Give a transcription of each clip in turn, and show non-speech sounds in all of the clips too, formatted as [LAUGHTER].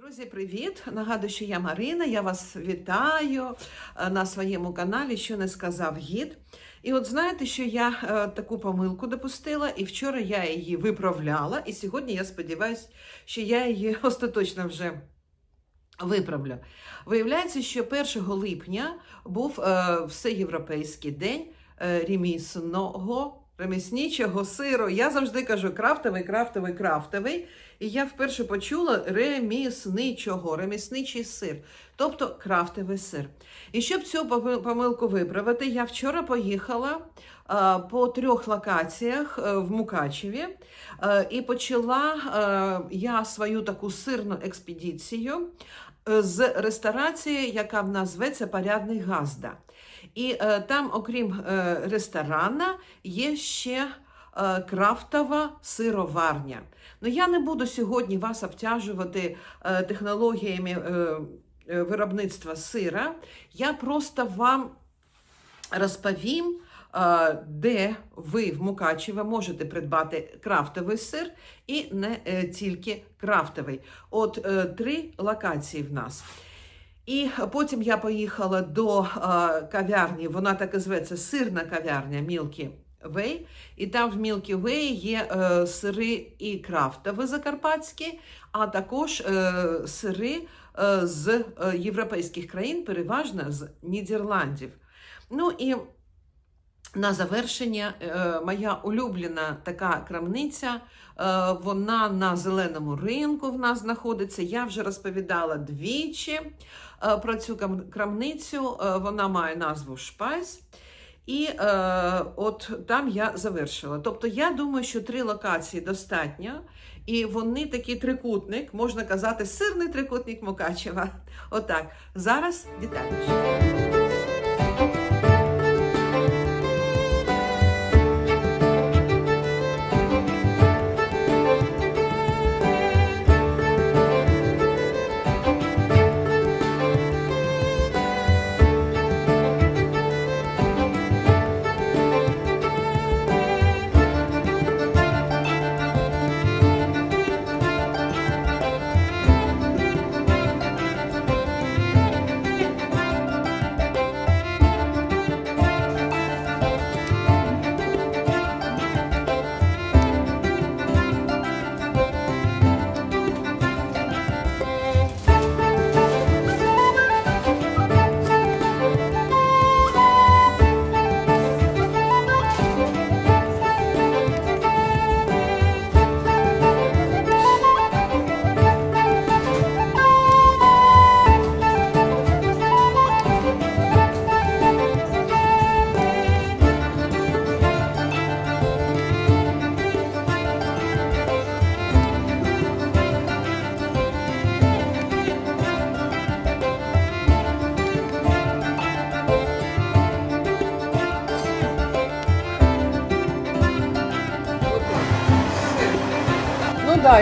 Друзі, привіт! Нагадую, що я Марина. Я вас вітаю е, на своєму каналі, що не сказав гід. І от знаєте, що я е, таку помилку допустила, і вчора я її виправляла, і сьогодні я сподіваюся, що я її [LAUGHS] остаточно вже виправлю. Виявляється, що 1 липня був е, всеєвропейський день ремісного. Реміснічого сиру. Я завжди кажу крафтовий, крафтовий, крафтовий. І я вперше почула ремісничого, ремісничий сир, тобто крафтовий сир. І щоб цю помилку виправити, я вчора поїхала по трьох локаціях е, в Мукачеві е, і почала е, я свою таку сирну експедицію з ресторації, яка в нас зветься Порядний Газда. І е, там, окрім е, ресторана, є ще е, крафтова сироварня. Ну я не буду сьогодні вас обтяжувати е, технологіями е, е, виробництва сира. Я просто вам розповім, е, де ви в Мукачеві можете придбати крафтовий сир і не е, тільки крафтовий. От три локації в нас. І потім я поїхала до е, кав'ярні, вона так і зветься сирна кав'ярня Мілкі Вей. І там в Мілкі Вей є е, сири і крафтові закарпатські, а також е, сири з європейських країн, переважно з Нідерландів. Ну і на завершення, е, моя улюблена така крамниця, е, вона на зеленому ринку в нас знаходиться. Я вже розповідала двічі е, про цю крамницю. Вона має назву Шпайс. І е, от там я завершила. Тобто, я думаю, що три локації достатньо, і вони такий трикутник, можна казати, сирний трикутник Мукачева. Отак. Зараз детальніше.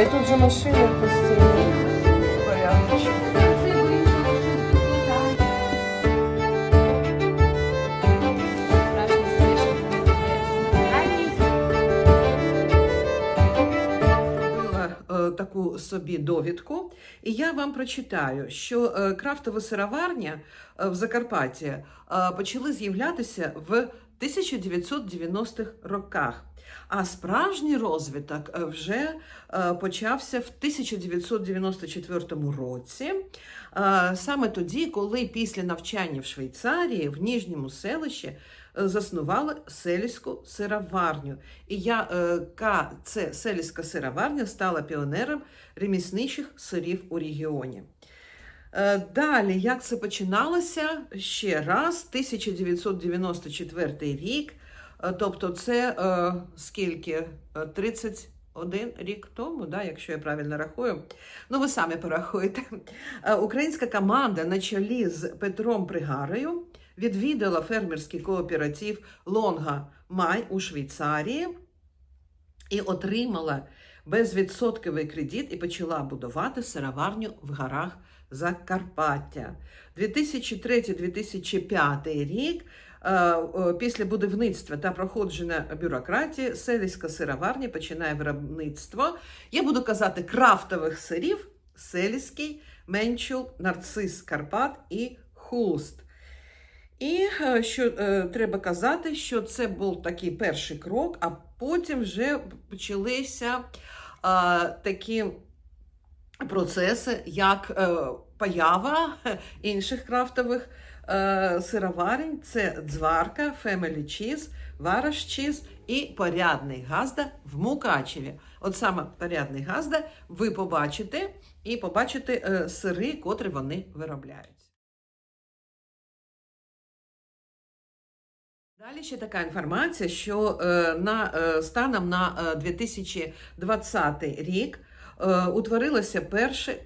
І тут же машини постійно. Порядочок. е, таку собі довідку, і я вам прочитаю, що е, крафтова сироварня е, в Закарпатті е, почали з'являтися в 1990-х роках. А справжній розвиток е, вже е, почався в 1994 році, е, саме тоді, коли після навчання в Швейцарії в Ніжньому селищі заснували селіську сироварню. І я, е, це селіська сироварня стала піонером ремісничих сирів у регіоні. Далі, як це починалося? Ще раз, 1994 рік, тобто це е, скільки? Е, 31 рік тому, да, якщо я правильно рахую. Ну, ви самі порахуєте. Е, Українська команда на чолі з Петром Пригарою відвідала фермерський кооператив Лонга Май у Швейцарії і отримала безвідсотковий кредит і почала будувати сироварню в горах Закарпаття. 2003-2005 рік е, е, після будівництва та проходження бюрократії селиська сироварня починає виробництво. Я буду казати крафтових сирів Селіський, Менчул, Нарцис Карпат і Хуст. І е, що е, треба казати, що це був такий перший крок, а потім вже почалися е, такі процеси, як е, поява інших крафтових е, сироварень. Це дзварка, Family Cheese, Вараш Cheese і порядний газда в Мукачеві. От саме порядний газда ви побачите і побачите е, сири, котрі вони виробляють. Далі ще така інформація, що е, на, е, станом на е, 2020 рік е, утворилося перше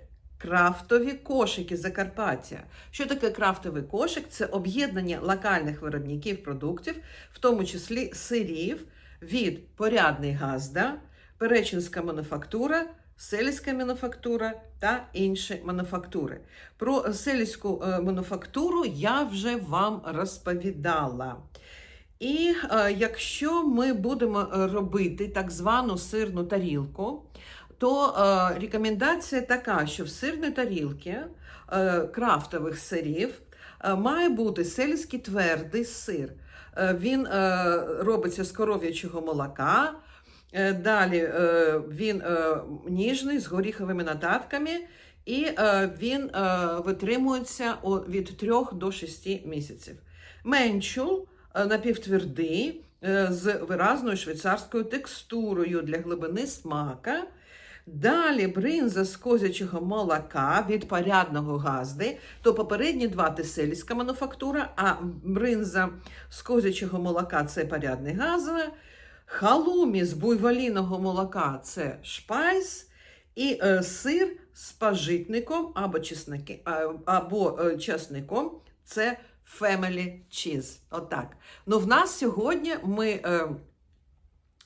крафтові кошики Закарпаття. Що таке крафтовий кошик? Це об'єднання локальних виробників продуктів, в тому числі сирів від порядний газда, перечинська мануфактура. Селіська мануфактура та інші мануфактури. Про селіську е, мануфактуру я вже вам розповідала. І е, якщо ми будемо робити так звану сирну тарілку, то е, рекомендація така, що в сирній тарілці е, крафтових сирів е, має бути сельський твердий сир. Е, він е, робиться з коров'ячого молока. Е, Далі е, він е, ніжний з горіховими нататками, і е, він е, витримується від 3 до 6 місяців. Менчул е, напівтвердий е, з виразною швейцарською текстурою для глибини смака. Далі бринза з козячого молока від порядного газди, то попередні два це сельська мануфактура, а бринза з козячого молока це порядний газове. Халумі з буйволіного молока це шпайс, і е, сир з пажитником або, чесноки, або е, чесником це family cheese. Отак. Ну, в нас сьогодні ми, е,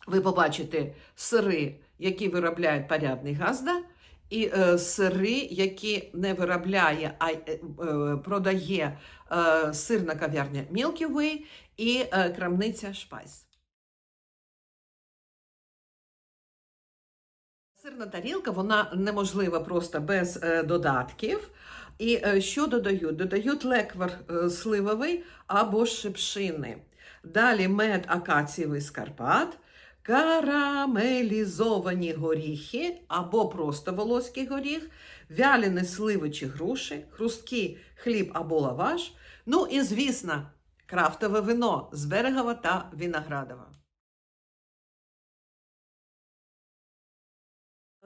ви побачите сири, які виробляють порядний газда, і е, сири, які не виробляє, а е, е, продає е, сирна кав'ярня Milky Way і е, крамниця Шпайс. Сирна тарілка вона неможлива просто без е, додатків. І е, що додають? Додають леквар е, сливовий або шипшини. Далі мед акацієвий з Карпат, карамелізовані горіхи або просто волоський горіх, вялені сливи чи груші, хрусткий хліб або лаваш. Ну і, звісно, крафтове вино з берегова та виноградова.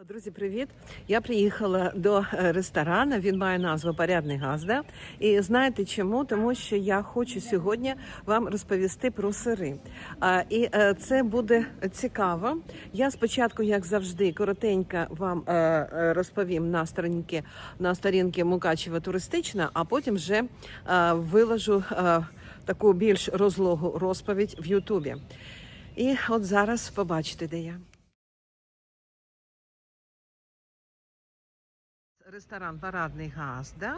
Друзі, привіт! Я приїхала до е, ресторану. Він має назву Порядний Газда. І знаєте чому? Тому що я хочу сьогодні вам розповісти про сири. І е, це буде цікаво. Я спочатку, як завжди, коротенько вам е, розповім на сторінки на сторінки Мукачева туристична, а потім вже виложу таку більш розлогу розповідь в Ютубі. І от зараз побачите, де я. Ресторан Парадний Газда,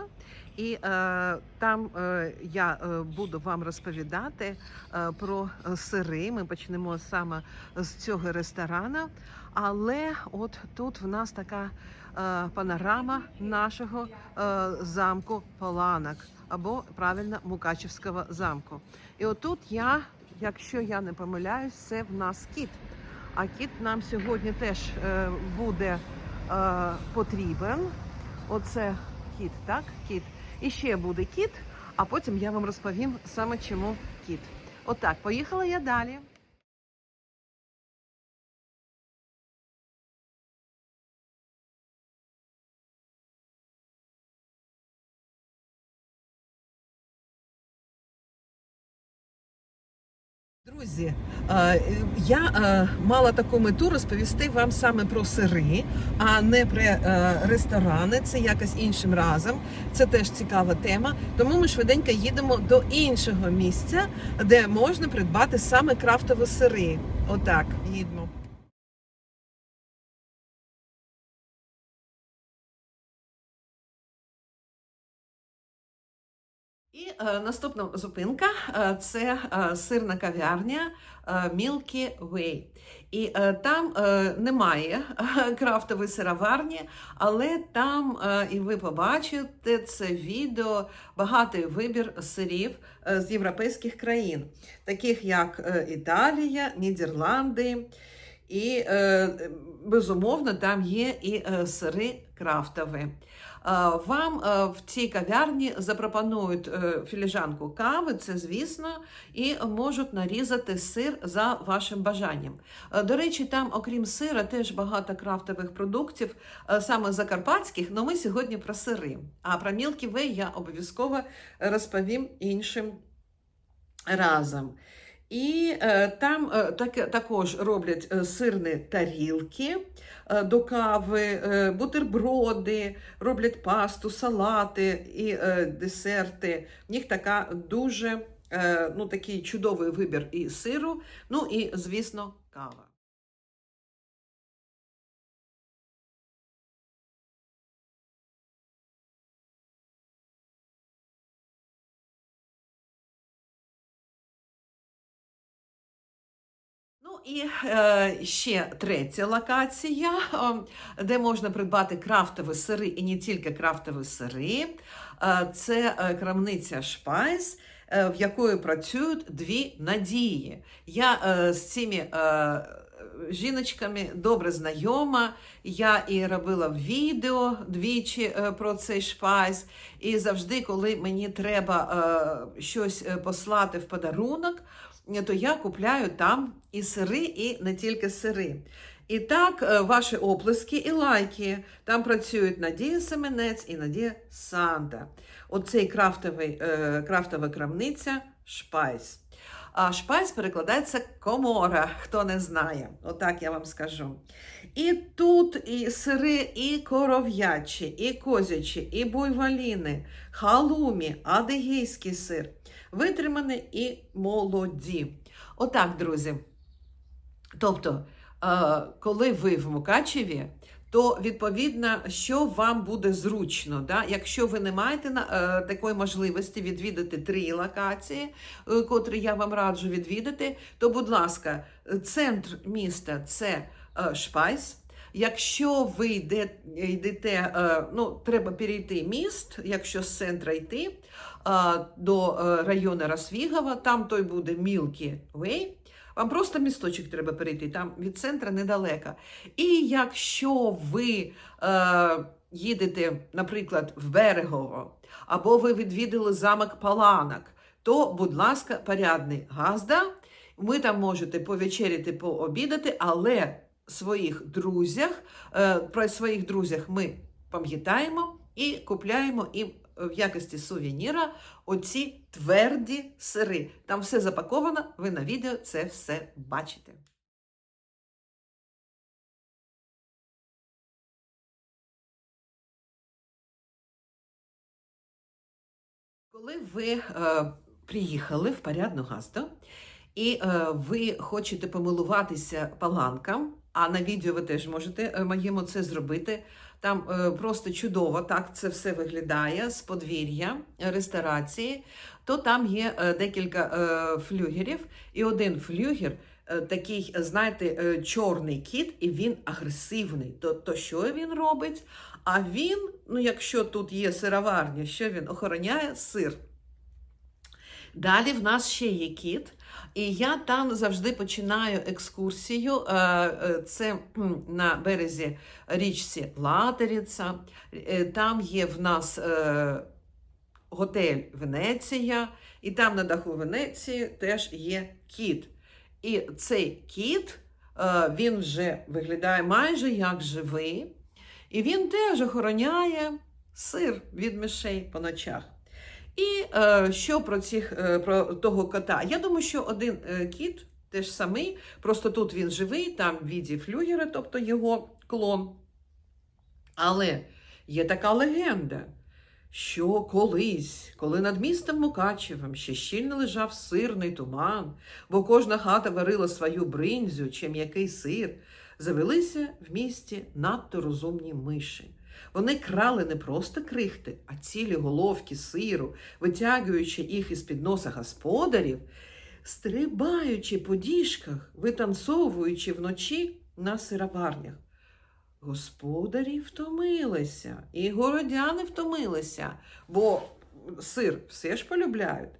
і е, там е, я е, буду вам розповідати е, про е, сири. Ми почнемо саме з цього ресторану. Але от тут в нас така е, панорама нашого е, замку Поланок або правильно Мукачівського замку. І отут я, якщо я не помиляюсь, це в нас кіт. А кіт нам сьогодні теж е, буде е, потрібен. Оце кіт, так? Кіт. І ще буде кіт, а потім я вам розповім саме чому кіт. Отак, поїхала я далі. Друзі, е, я е, мала таку мету розповісти вам саме про сири, а не про е, ресторани. Це якось іншим разом. Це теж цікава тема. Тому ми швиденько їдемо до іншого місця, де можна придбати саме крафтові сири. Отак, їдемо. І е, наступна зупинка е, це е, сирна кав'ярня е, Milky Way. І е, там е, немає е, крафтової сироварні, але там, е, і ви побачите це відео, багатий вибір сирів е, з європейських країн, таких як е, Італія, Нідерланди. І, е, безумовно, там є і е, сири крафтові. Е, Вам в цій кав'ярні запропонують філіжанку кави, це звісно, і можуть нарізати сир за вашим бажанням. До речі, там, окрім сира, теж багато крафтових продуктів, саме закарпатських, але ми сьогодні про сири. А про Way я обов'язково розповім іншим разом. І е, там е, так, також роблять е, сирні тарілки до кави, бутерброди, роблять пасту, салати і десерти. В них така дуже ну, такий чудовий вибір і сиру, ну і, звісно, кава. І е, ще третя локація, де можна придбати крафтові сири і не тільки крафтові сири. Е, це е, крамниця Шпайс, е, в якої працюють дві надії. Я е, з цими е, жіночками добре знайома. Я і робила відео двічі про цей шпайс. І завжди, коли мені треба е, щось послати в подарунок, то я купляю там і сири, і не тільки сири. І так, е, ваші оплески і лайки. Там працюють Надія Семенець і Надія Санта. Оцей крафтовий, е, крафтова крамниця Шпайс. А шпайс перекладається комора, хто не знає. Отак я вам скажу. І тут і сири, і коров'ячі, і козячі, і буйволіни, халумі, адигейський сир, витримані і молоді. Отак, друзі. Тобто, е, коли ви в Мукачеві, то відповідно, що вам буде зручно. Да? Якщо ви не маєте на- е, такої можливості відвідати три локації, е, котрі я вам раджу відвідати, то, будь ласка, центр міста це е, Шпайс. Якщо ви йде, йдете, ну, треба перейти міст, якщо з центра йти до району Росвігова, там той буде Milky Way. Вам просто місточок треба перейти, там від центра недалеко. І якщо ви е, їдете, наприклад, в Берегово, або ви відвідали замок Паланок, то, будь ласка, порядний газда. Ви там можете повечеряти, пообідати, але своїх друзях, е, про своїх друзях ми пам'ятаємо і купляємо їм в якості сувеніра оці тверді сири. Там все запаковано, ви на відео це все бачите. Коли ви е, приїхали в Порядну Гасту і е, ви хочете помилуватися паланкам, а на відео ви теж можете е, моєму це зробити. Там е, просто чудово так це все виглядає з подвір'я е, ресторації, то там є е, декілька флюгерів, і один флюгер такий, знаєте, чорний кіт, і він агресивний. То, то що він робить? А він, ну якщо тут є сироварня, що він охороняє сир. Далі в нас ще є кіт, і я там завжди починаю екскурсію. Е, е, Це на березі річці Латериця. Е, Там є в нас готель Венеція, і там на даху Венеції теж є кіт. І цей кіт він вже виглядає майже як живий, і він теж охороняє сир від мишей по ночах. І е, що про цих е, про того кота? Я думаю, що один е, кіт теж самий, просто тут він живий, там віді флюгера, тобто його клон. Але є така легенда, що колись, коли над містом Мукачевим ще щільно лежав сирний туман, бо кожна хата варила свою бринзю чи м'який сир, завелися в місті надто розумні миші. Вони крали не просто крихти, а цілі головки сиру, витягуючи їх із під носа господарів, стрибаючи по діжках, витанцовуючи вночі на сироварнях. Господарі втомилися, і городяни втомилися, бо сир все ж полюбляють.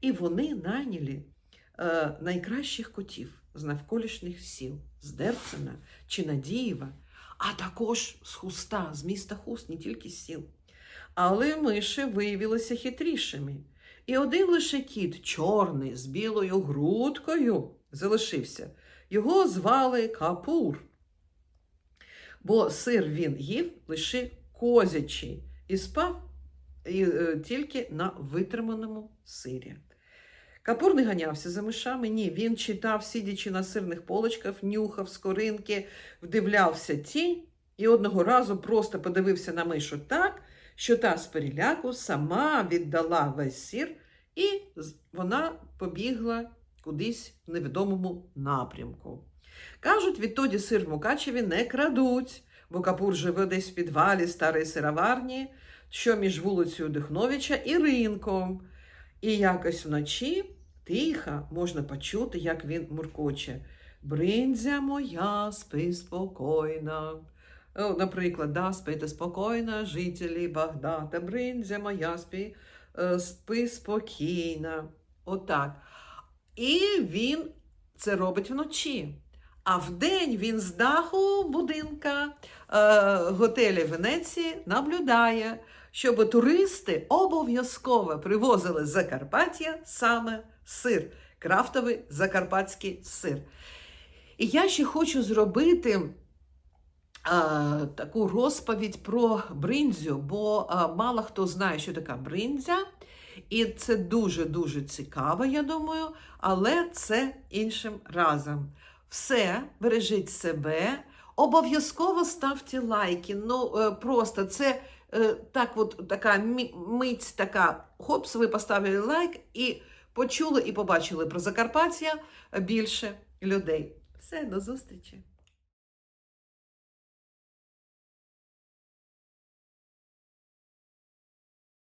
І вони найняли е, найкращих котів з навколишніх сіл, з Дерцена чи Надієва, а також з хуста, з міста Хуст, не тільки з сіл. Але миші виявилися хитрішими. І один лише кіт, чорний, з білою грудкою, залишився. Його звали Капур. Бо сир він їв лише козячий і спав е, тільки на витриманому сирі. Капур не ганявся за мишами, ні. Він читав, сидячи на сирних полочках, нюхав скоринки, вдивлявся тінь і одного разу просто подивився на мишу так, що та з переляку сама віддала весь сир, і вона побігла кудись в невідомому напрямку. Кажуть, відтоді сир в Мукачеві не крадуть, бо Капур живе десь в підвалі старої сироварні, що між вулицею Дихновича і ринком. І якось вночі тихо можна почути, як він муркоче. Бриндзя моя, спи спокійно. Наприклад, да, спите спокійно, жителі Багдада. Бриндзя моя, спи, е, спи спокійно. Отак. І він це робить вночі. А вдень він з даху будинка е, готелі Венеції наблюдає, щоб туристи обов'язково привозили з Закарпаття саме сир, крафтовий закарпатський сир. І я ще хочу зробити а, таку розповідь про бриндзю, бо а, мало хто знає, що така бриндзя. І це дуже-дуже цікаво, я думаю, але це іншим разом. Все, бережіть себе, обов'язково ставте лайки. Ну, е, просто це так от, така мить, така, хопс, ви поставили лайк і почули і побачили про Закарпаття більше людей. Все, до зустрічі!